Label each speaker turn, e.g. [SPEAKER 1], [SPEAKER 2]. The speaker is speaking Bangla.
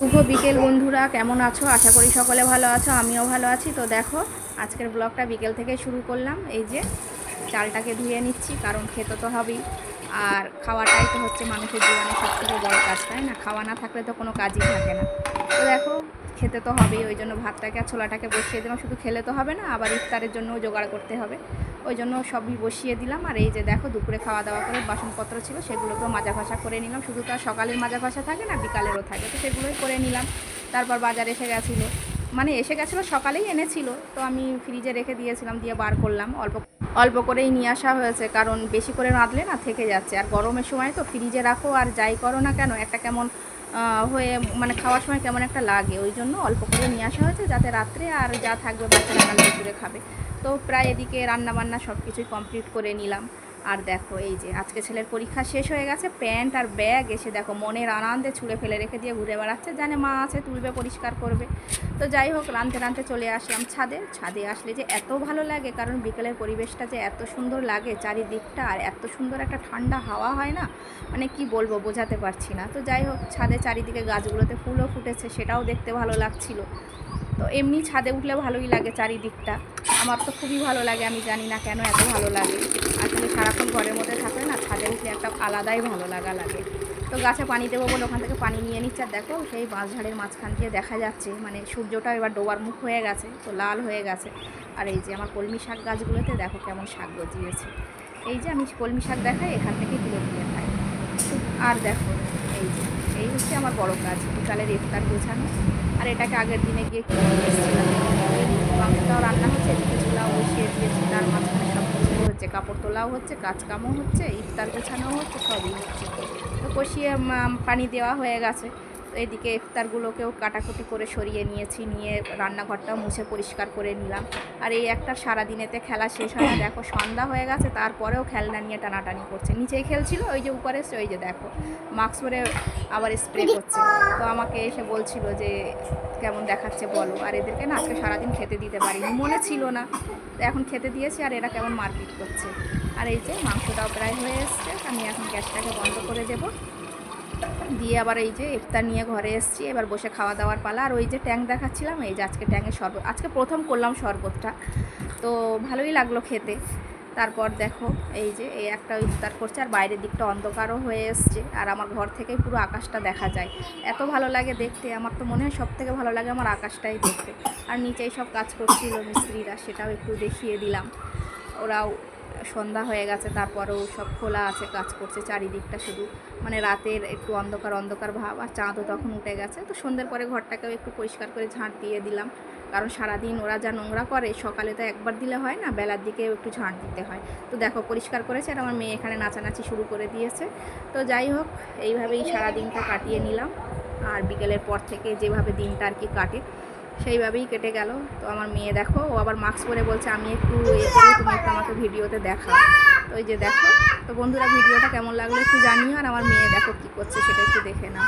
[SPEAKER 1] শুভ বিকেল বন্ধুরা, কেমন আছো? আশা করি সকলে ভালো আছো, আমিও ভালো আছি। তো দেখো, আজকের ব্লগটা বিকেল থেকে শুরু করলাম। এই যে চালটাকে ধুয়ে নিচ্ছি, কারণ খেতে তো হবেই। আর খাওয়াটাই তো হচ্ছে মানুষের জীবনে সব থেকে বড়ো কাজ, তাই না? খাওয়া না থাকলে তো কোনো কাজই থাকে না। তো দেখো, খেতে তো হবেই, ওই জন্য ভাতটাকে আর ছোলাটাকে বসিয়ে দিলাম। শুধু খেলে তো হবে না, আবার ইফতারের জন্যও জোগাড় করতে হবে। ওই জন্য সবই বসিয়ে দিলাম। আর এই যে দেখো, দুপুরে খাওয়া দাওয়া করে বাসনপত্র ছিল সেগুলোকেও মাজা ঘষা করে নিলাম। শুধু তো আর সকালের মাজা ঘষা থাকে না, বিকালেরও থাকে। তো সেগুলোই করে নিলাম। তারপর বাজার এসে গেছিল। মানে এসে গেছিল, সকালেই এনেছিল। তো আমি ফ্রিজে রেখে দিয়েছিলাম, দিয়ে বার করলাম। অল্প অল্প করেই নিয়ে আসা হয়েছে, কারণ বেশি করে রাঁধলে না থেকে যাচ্ছে। আর গরমের সময় তো ফ্রিজে রাখো আর যাই করো না কেন, একটা কেমন হয়ে মানে খাওয়ার সময় কেমন একটা লাগে। ওই জন্য অল্প করে নিয়ে আসা হয়েছে, যাতে রাত্রে আর যা থাকবে বাচ্চারা কাল দুপুরে খাবে। তো প্রায় এদিকে রান্না বান্না সব কিছুই কমপ্লিট করে নিলাম। আর দেখো এই যে, আজকে ছেলের পরীক্ষা শেষ হয়ে গেছে, প্যান্ট আর ব্যাগ এসে দেখো মনের আনন্দে ছুঁড়ে ফেলে রেখে দিয়ে ঘুরে বেড়াচ্ছে, জানে মা আছে তুলবে, পরিষ্কার করবে। তো যাই হোক রানতে রানতে চলে আসলাম ছাদে। ছাদে আসলে যে এত ভালো লাগে, কারণ বিকেলের পরিবেশটা যে এত সুন্দর লাগে চারিদিকটা, আর এত সুন্দর একটা ঠান্ডা হাওয়া হয় না মানে কি বলব, বোঝাতে পারছি না। তো যাই হোক, ছাদে চারিদিকে গাছগুলোতে ফুলও ফুটেছে, সেটাও দেখতে ভালো লাগছিল। তো এমনি ছাদে উঠলে ভালোই লাগে চারিদিকটা। আমার তো খুবই ভালো লাগে, আমি জানি না কেন এত ভালো লাগে। আসলে সারাক্ষণ ঘরের মধ্যে থাকলে না, ছাদে উঠলে একটা আলাদাই ভালো লাগা লাগে। তো গাছে পানি দেবো বলে ওখান থেকে পানি নিয়ে নিচ্ছে। আর দেখো, সেই বাঁশঝাড়ের মাঝখান দিয়ে দেখা যাচ্ছে মানে সূর্যটা এবার ডোবার মুখ হয়ে গেছে, তো লাল হয়ে গেছে। আর এই যে আমার কলমি শাক গাছগুলোতে দেখো কেমন শাক গজিয়েছে। এই যে আমি কলমি শাক দেখাই, এখান থেকে তুলে তুলে খাই। আর দেখো, এই যে এই হচ্ছে আমার বড় কাজ বিকালের ইফতার বোঝানো আর এটাকে আগের দিনে গিয়ে কিনে এসেছিলাম। রান্না হচ্ছে চুলাও বসিয়ে দিয়েছি, তার মাঝখানে সব কিছু হচ্ছে, কাপড় তোলাও হচ্ছে কাজকামও হচ্ছে, ইফতার গোছানোও হচ্ছে, সবই হচ্ছে। তো কষিয়ে পানি দেওয়া হয়ে গেছে। এদিকে ইফতারগুলোকেও কাটাকুটি করে সরিয়ে নিয়েছি, নিয়ে রান্নাঘরটাও মুছে পরিষ্কার করে নিলাম। আর এই একটা সারাদিনেতে খেলা শেষ হয় দেখো সন্ধ্যা হয়ে গেছে, তারপরেও খেলনা নিয়ে টানাটানি করছে। নিচেই খেলছিল, ওই যে উপরে ওই যে দেখো, মাস্ক পরে আবার স্প্রে করছে। তো আমাকে এসে বলছিল যে, কেমন দেখাচ্ছে বলো? আর এদেরকে না আজকে সারাদিন খেতে দিতে পারিনি, মনে ছিল না। তো এখন খেতে দিয়েছি, আর এরা কেমন মারপিট করছে। আর এই যে মাংসটাও প্রায় হয়ে এসছে, আমি এখন গ্যাসটাকে বন্ধ করে দেবো। দিয়ে আবার এই যে ইফতার নিয়ে ঘরে এসেছি, এবার বসে খাওয়া দাওয়ার পালা। আর ওই যে ট্যাঙ্ক দেখাচ্ছিলাম, এই যে আজকে ট্যাঙ্কের শরবত। আজকে প্রথম করলাম শরবতটা। তো ভালোই লাগল খেতে। তারপর দেখো, এই যে এই একটা ইফতার করছে, আর বাইরের দিকটা অন্ধকারও হয়ে এসছে। আর আমার ঘর থেকেই পুরো আকাশটা দেখা যায়। এত ভালো লাগে দেখতে। আমার তো মনে হয় সব থেকে ভালো লাগে আমার আকাশটাই দেখতে। আর নিচেই সব কাজ করছিল মিস্ত্রিরা, সেটাও একটু দেখিয়ে দিলাম। ওরাও সন্ধ্যা হয়ে গেছে, তারপরেও সব খোলা আছে, কাজ করছে চারিদিকটা শুধু। মানে রাতের একটু অন্ধকার অন্ধকার ভাব, আর চাঁদও তখন উঠে গেছে। তো সন্ধ্যের পরে ঘরটাকেও একটু পরিষ্কার করে ঝাঁট দিয়ে দিলাম। কারণ সারাদিন ওরা যা নোংরা করে, সকালে তো একবার দিলে হয় না, বেলার দিকেও একটু ঝাঁট দিতে হয়। তো দেখো, পরিষ্কার করেছে আর আমার মেয়ে এখানে নাচানাচি শুরু করে দিয়েছে। তো যাই হোক, এইভাবেই সারাদিনটা কাটিয়ে নিলাম। আর বিকেলের পর থেকে যেভাবে দিনটা আর কি কাটে সেইভাবেই কেটে গেল। তো আমার মেয়ে দেখো, ও আবার মাস্ক পরে বলছে, আমি একটু তুমি আমাকে ভিডিওতে দেখাও। তো ওই যে দেখো, তো বন্ধুরা, ভিডিওটা কেমন লাগল একটু জানিও, আর আমার মেয়ে দেখো কী করছে সেটা একটু দেখে নাও।